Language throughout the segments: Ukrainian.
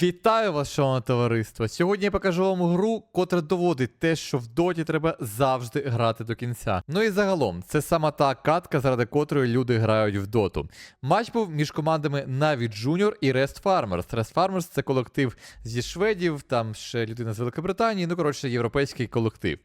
Вітаю вас, шановне товариство! Сьогодні я покажу вам гру, котра доводить те, що в доті треба завжди грати до кінця. Ну і загалом, це сама та катка, заради котрої люди грають в доту. Матч був між командами Navi Junior і Rest Farmers. Rest Farmers це колектив зі шведів, там ще людина з Великобританії, ну коротше, європейський колектив.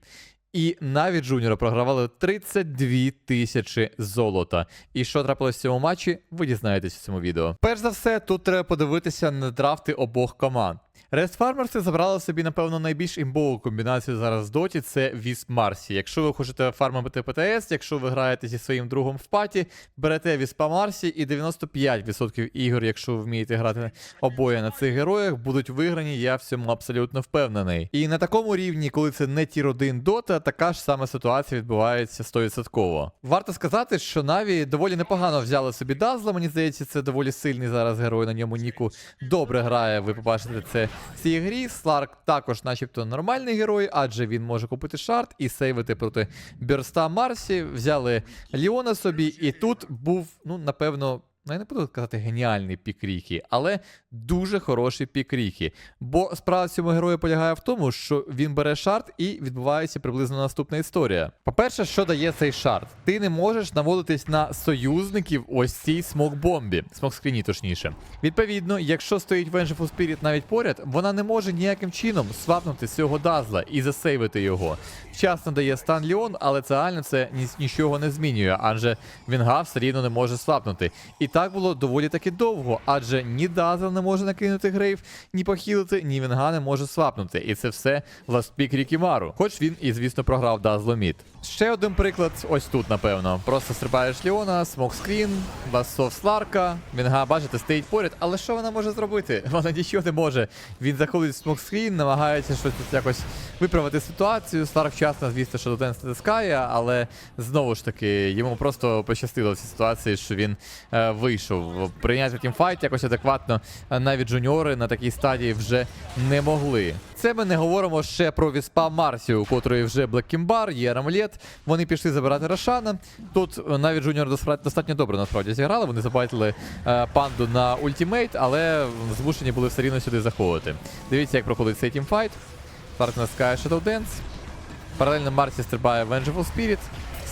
І навіть Джуніора програвали 32 тисячі золота. І що трапилось в цьому матчі, ви дізнаєтесь в цьому відео. Перш за все, тут треба подивитися на драфти обох команд. Rest Farmers забрали собі, напевно, найбільш імбову комбінацію зараз в доті це Вісп Марсі. Якщо ви хочете фармити ПТС, якщо ви граєте зі своїм другом в паті, берете Віспа Марсі і 95% ігор, якщо ви вмієте грати обоє на цих героях, будуть виграні, я в цьому абсолютно впевнений. І на такому рівні, коли це не тір 1 дота, така ж сама ситуація відбувається 100%. Варто сказати, що Наві доволі непогано взяли собі Дазла. Мені здається, це доволі сильний зараз герой на ньому Ніку добре грає. Ви побачите це в цій грі. Сларк також, начебто, нормальний герой, адже він може купити шарт і сейвити проти Берста Марсі. Взяли Ліона собі, і тут був, ну, напевно. Ну, я не буду казати геніальний пік Рікі, але дуже хороший пік Рікі. Бо справа цьому герою полягає в тому, що він бере шарт і відбувається приблизно наступна історія. По-перше, що дає цей шарт? Ти не можеш наводитись на союзників ось цій смок-бомбі, смок-скріні точніше. Відповідно, якщо стоїть Vengeful Spirit навіть поряд, вона не може ніяким чином свапнути цього дазла і засейвити його. Вчасно дає стан Ліон, але це реально це нічого не змінює, адже Вінга все рівно не може свапнути. І так було доволі таки довго, адже ні Дазл не може накинути грейв, ні похилити, ні Вінга не може свапнути. І це все ластпік Рікімару. Хоч він і, звісно, програв Дазло Мід. Ще один приклад, ось тут, напевно. Просто стрибаєш Ліона, смокскрін, басов Сларка. Вінга, бачите, стоїть поряд, але що вона може зробити? Вона нічого не може. Він заходить в смокскрін, намагається щось тут якось виправити ситуацію. Сларк вчасно, звісно, що до Ден стискає, але знову ж таки, йому просто пощастило в цій ситуації, що він е, вийшов. Прийняти тімфайт якось адекватно. Навіть джуніори на такій стадії вже не могли. Це ми не говоримо ще про Віспа Марсі, у котрої вже Блеккімбар, є Рамлет. Вони пішли забирати Рошана. Тут навіть Джуніор достатньо добре насправді зіграли. Вони забайтили е, панду на ультимейт, але змушені були все рівно сюди заходити. Дивіться, як проходить цей тімфайт. Старт наскає Shadow Dance. Паралельно Марсі стрибає Vengeful Spirit.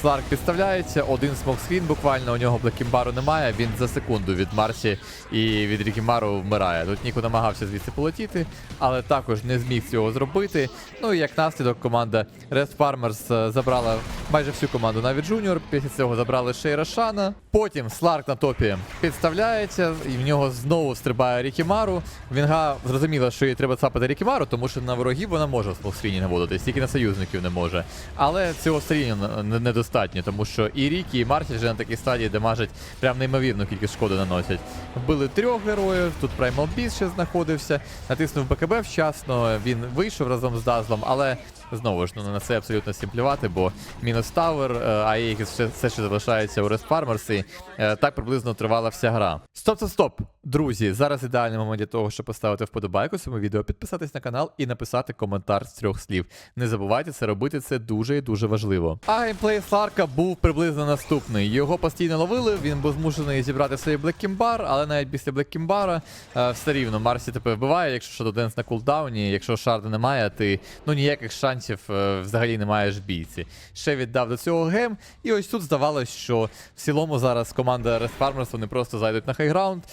Сларк підставляється, один смокскрін буквально, у нього Блекімбару немає, він за секунду від Марсі і від Рікімару вмирає. Тут Ніку намагався звідси полетіти, але також не зміг цього зробити. Ну і як наслідок команда Rest Farmers е, забрала майже всю команду навіть Junior, після цього забрали ще й. Потім Сларк на топі підставляється, і в нього знову стрибає Рікімару. Вінга зрозуміла, що їй треба цапати Рікімару, тому що на ворогів вона може в смокскріні наводитись, тільки на союзників не може. Але цього не- недостатньо, тому що і Рікі, і Марсі вже на такій стадії дамажать прям неймовірну кількість шкоди наносять. Вбили трьох героїв, тут Primal Beast ще знаходився, натиснув БКБ вчасно, він вийшов разом з Дазлом, але знову ж ну, на це абсолютно всім плювати, бо мінус Тавер, а їх все, все ще залишається у Рест Фармерсі. е, так приблизно тривала вся гра. Стоп, стоп, стоп! Друзі, зараз ідеальний момент для того, щоб поставити вподобайку цьому відео, підписатись на канал і написати коментар з трьох слів. Не забувайте це робити, це дуже і дуже важливо. А геймплей Сларка був приблизно наступний. Його постійно ловили, він був змушений зібрати свій Блеккімбар, але навіть після Блеккімбара все рівно Марсі тебе вбиває, якщо що Денс на кулдауні, якщо шарда немає, ти ну ніяких шансів е, взагалі не маєш бійці. Ще віддав до цього гем, і ось тут здавалось, що в цілому зараз команда Farmers вони просто зайдуть на хайграунд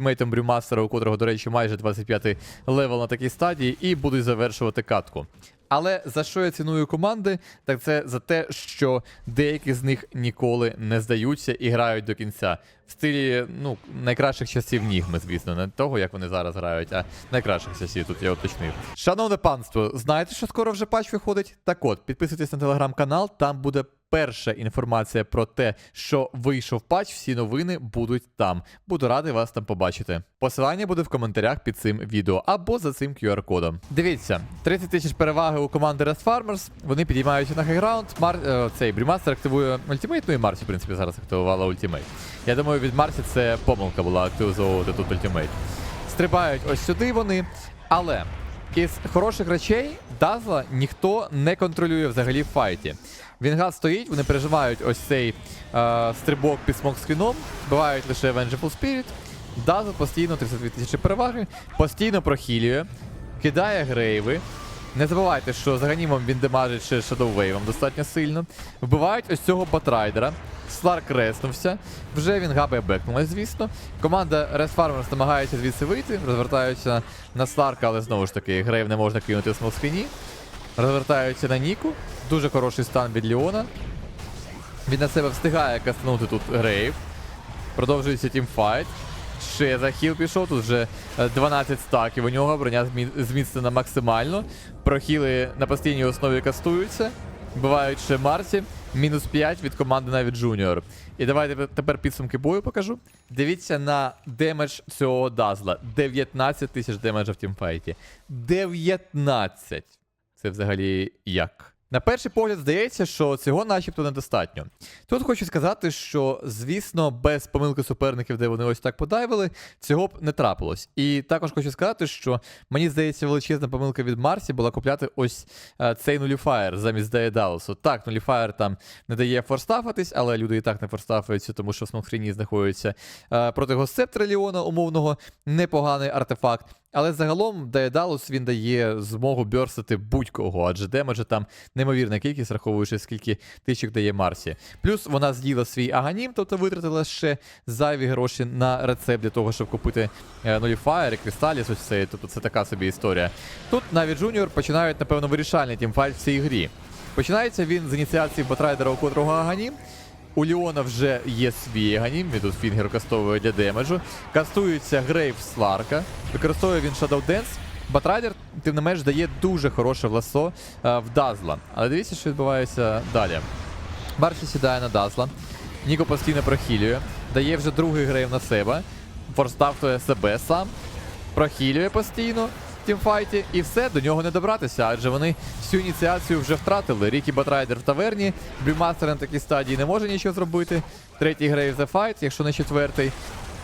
ультимейтом Брюмастера, у котрого, до речі, майже 25 левел на такій стадії, і будуть завершувати катку. Але за що я ціную команди, так це за те, що деякі з них ніколи не здаються і грають до кінця. Стилі ну, найкращих часів Нігми, звісно, не того, як вони зараз грають, а найкращих часів тут я уточнив. Шановне панство, знаєте, що скоро вже патч виходить? Так от, підписуйтесь на телеграм-канал, там буде перша інформація про те, що вийшов патч, всі новини будуть там. Буду радий вас там побачити. Посилання буде в коментарях під цим відео або за цим QR-кодом. Дивіться, 30 тисяч переваги у команди Rest Farmers. Вони підіймаються на хайграунд. Мар... е, цей Брімастер активує ультимейт, ну і Марсі, в принципі, зараз активувала ультимейт. Я думаю, від Марсі це помилка була активізовувати тут ультимейт. Стрибають ось сюди вони, але із хороших речей Дазла ніхто не контролює взагалі в файті. Вінгад стоїть, вони переживають ось цей е, стрибок під смок вбивають лише Vengeful Spirit. Дазл постійно 32 тисячі переваги, постійно прохилює, кидає грейви. Не забувайте, що з Аганімом він демажить ще Wave достатньо сильно. Вбивають ось цього батрайдера. Сларк реснувся. Вже він габає бекнулась, звісно. Команда Red Farmers намагається звідси вийти, розвертаються на Сларка, але знову ж таки, грейв не можна кинути в смолскріні. Розвертаються на Ніку. Дуже хороший стан від Ліона. Він на себе встигає кастанути тут грейв. Продовжується тімфайт. Ще за хіл пішов, тут вже е, 12 стаків у нього, броня зміцнена максимально. Прохіли на постійній основі кастуються. Бувають ще Марсі. Мінус 5 від команди навіть Junior. І давайте тепер підсумки бою покажу. Дивіться на демедж цього Дазла. 19 тисяч демеджа в тімфайті. 19! Це взагалі як? На перший погляд здається, що цього начебто недостатньо. Тут хочу сказати, що, звісно, без помилки суперників, де вони ось так подайвили, цього б не трапилось. І також хочу сказати, що мені здається, величезна помилка від Марсі була купляти ось е, цей нуліфаєр замість Дея Далласу. Так, нуліфаєр там не дає форстафатись, але люди і так не форстафаються, тому що в смокскріні знаходиться е, проти Госсептра Ліона, умовного, непоганий артефакт. Але загалом Daedalus він дає змогу бьорсити будь-кого, адже демеджа там неймовірна кількість, раховуючи скільки тичок дає Марсі. Плюс вона з'їла свій аганім, тобто витратила ще зайві гроші на рецепт для того, щоб купити е, нуліфаєр кристаліс. Ось це, тобто це така собі історія. Тут навіть Junior починають, напевно, вирішальний тімфайт в цій грі. Починається він з ініціації Батрайдера, у котрого аганім. У Ліона вже є свій аганім, він тут фінгер кастовує для демеджу. Кастується Грейв Сларка, використовує він Shadow Dance. Батрайдер, тим не менш, дає дуже хороше власо е, в Дазла. Але дивіться, що відбувається далі. Барсі сідає на Дазла. Ніко постійно прохилює, дає вже другий грейв на себе, форстафтує себе сам, прохилює постійно тімфайті, і все, до нього не добратися, адже вони всю ініціацію вже втратили. Рікі Батрайдер в таверні, Брюмастер на такій стадії не може нічого зробити. Третій грейв за файт, якщо не четвертий,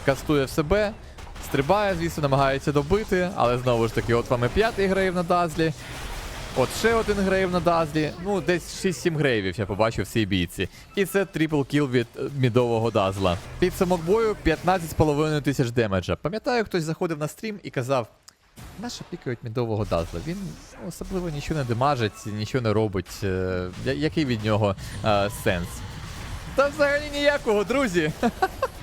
кастує в себе. Стрибає, звісно, намагається добити, але знову ж таки, от вам і п'ятий грейв на Дазлі. От ще один грейв на Дазлі. Ну, десь 6-7 грейвів я побачив в цій бійці. І це трипл кіл від мідового Дазла. Підсумок бою 15,5 тисяч демеджа. Пам'ятаю, хтось заходив на стрім і казав. Наша пікають мідового Дазла. Він особливо нічого не демажить, нічого не робить. Е, я- який від нього е, сенс? Та взагалі ніякого, друзі.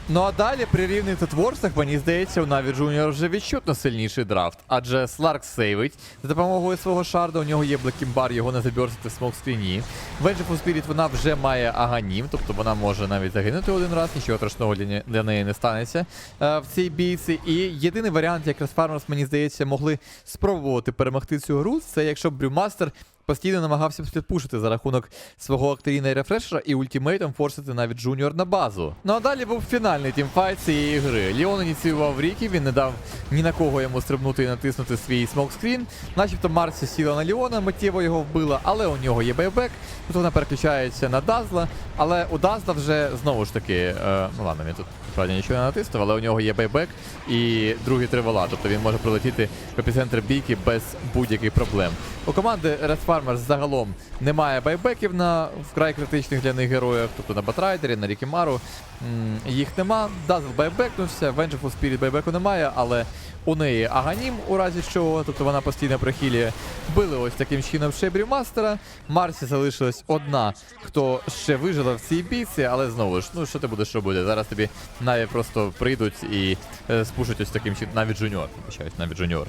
Ну а далі при рівних тотворцях, мені здається, у Наві Джуніор вже відчутно сильніший драфт, адже Сларк сейвить за допомогою свого шарда, у нього є Блекімбар, його не заберсити в смокскріні. Венджифу Спіріт вона вже має аганім, тобто вона може навіть загинути один раз, нічого страшного для, неї не станеться е, в цій бійці. І єдиний варіант, як Farmers, мені здається, могли спробувати перемогти цю гру, це якщо Брюмастер постійно намагався сплітпушити за рахунок свого Акторіна і рефрешера і ультимейтом форсити навіть Джуніор на базу. Ну а далі був фінальний тімфайт цієї гри. Ліон ініціював Рікі, він не дав ні на кого йому стрибнути і натиснути свій смокскрін. Начебто Марсі сіла на Ліона, миттєво його вбила, але у нього є байбек. Тут вона переключається на Дазла, але у Дазла вже знову ж таки, е, ну ладно, він тут правда нічого не натиснув, але у нього є байбек і другий тривала, тобто він може прилетіти в епіцентр бійки без будь-яких проблем. У команди Red Farmers загалом немає байбеків на вкрай критичних для них героях, тобто на Батрайдері, на Рікімару. Їх нема. Дазл байбекнувся, Vengeful Spirit байбеку немає, але неї Аганім у разі чого, тобто вона постійно прихилює. Били ось таким чином ще Брюмастера. Марсі залишилась одна, хто ще вижила в цій бійці, але знову ж, ну що ти будеш робити? Зараз тобі навіть просто прийдуть і е, спушать ось таким чином, навіть Джуніор, вибачаюсь, навіть Джуніор.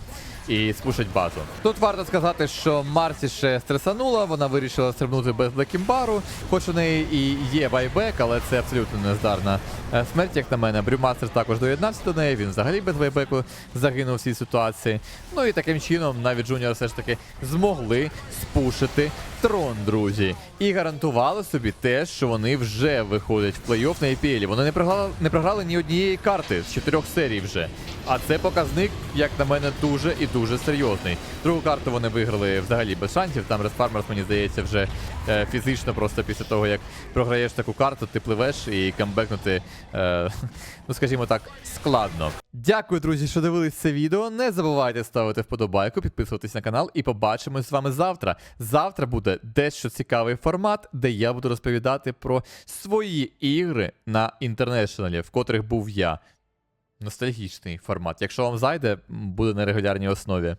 І спушать базу. Тут варто сказати, що Марсі ще стресанула, вона вирішила стрибнути без Блекімбару, хоч у неї і є байбек, але це абсолютно нездарна е, смерть, як на мене. Брюмастер також доєднався до неї, він взагалі без байбеку загинув в цій ситуації. Ну і таким чином навіть Джуніор все ж таки змогли спушити трон, друзі. І гарантували собі те, що вони вже виходять в плей-офф на EPL. Вони не програли, не програли ні однієї карти з чотирьох серій вже. А це показник, як на мене, дуже і дуже серйозний. Другу карту вони виграли взагалі без шансів. Там Farmers, мені здається, вже е, фізично просто після того, як програєш таку карту, ти пливеш і камбекнути, е, ну скажімо так, складно. Дякую, друзі, що дивились це відео. Не забувайте ставити вподобайку, підписуватись на канал і побачимось з вами завтра. Завтра буде дещо цікавий формат, де я буду розповідати про свої ігри на інтернешналі, в котрих був я. Ностальгічний формат. Якщо вам зайде, буде на регулярній основі.